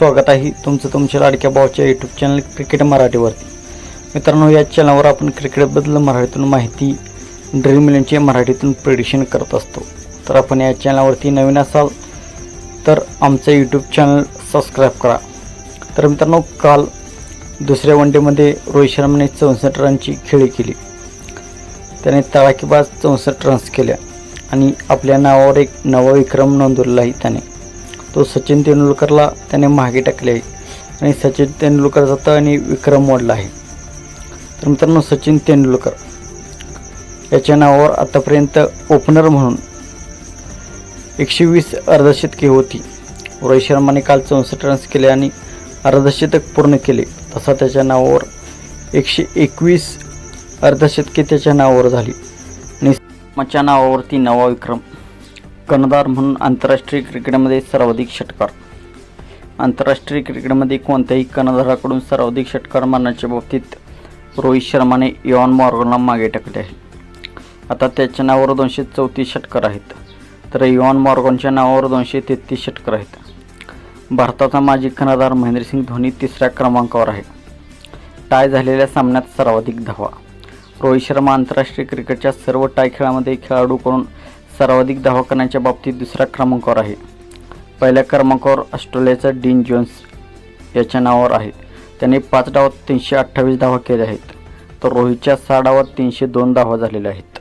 स्वागत आहे तुमचं तुमच्या लाडक्या भावाच्या यूट्यूब चॅनल क्रिकेट मराठीवरती. मित्रांनो या चॅनलवर आपण क्रिकेटबद्दल मराठीतून माहिती ड्रीम इलेवनचे मराठीतून प्रेडिशन करत असतो. तर आपण या चॅनलवरती नवीन असाल तर आमचं यूट्यूब चॅनल सबस्क्राईब करा. तर मित्रांनो काल दुसऱ्या वनडेमध्ये रोहित शर्माने चौसष्ट रनची खेळी केली. त्याने तळाकीबाज चौसष्ट रन्स केल्या आणि आपल्या नावावर एक नवा विक्रम नोंदवला आहे त्याने. तो सचिन तेंडुलकरला त्याने मागे टाकले आहे. आणि सचिन तेंडुलकरचा तर आणि विक्रम मोडला आहे. तर मित्रांनो सचिन तेंडुलकर याच्या नावावर आतापर्यंत ओपनर म्हणून एकशे वीस अर्धशतके होती. रोहित शर्माने काल चौसष्ट रन्स केले आणि अर्धशतक पूर्ण केले. तसा त्याच्या नावावर एकशे एकवीस अर्धशतके त्याच्या नावावर झाली. आणि माझ्या नावावरती नवा विक्रम. कर्णधार म्हणून आंतरराष्ट्रीय क्रिकेटमध्ये सर्वाधिक षटकार. आंतरराष्ट्रीय क्रिकेटमध्ये कोणत्याही कर्णधाराकडून सर्वाधिक षटकार मारण्याच्या बाबतीत रोहित शर्माने यॉन मॉर्गनला मागे टाकले आहे. आता त्याच्या नावावर दोनशे चौतीस षटकार आहेत. तर यॉन मॉर्गनच्या नावावर दोनशे तेहतीस षटकार आहेत. भारताचा माजी कर्णधार महेंद्रसिंग धोनी तिसऱ्या क्रमांकावर आहे. टाय झालेल्या सामन्यात सर्वाधिक धावा. रोहित शर्मा आंतरराष्ट्रीय क्रिकेटच्या सर्व टाय खेळामध्ये खेळाडूकडून सर्वाधिक धावा करण्याच्या बाबतीत दुसऱ्या क्रमांकावर आहे. पहिल्या क्रमांकावर ऑस्ट्रेलियाचा डीन जोन्स याच्या नावावर आहे. त्याने पाच डावात तीनशे अठ्ठावीस धावा केल्या आहेत. तर रोहितच्या सहा डावात तीनशे दोन धावा झालेल्या आहेत.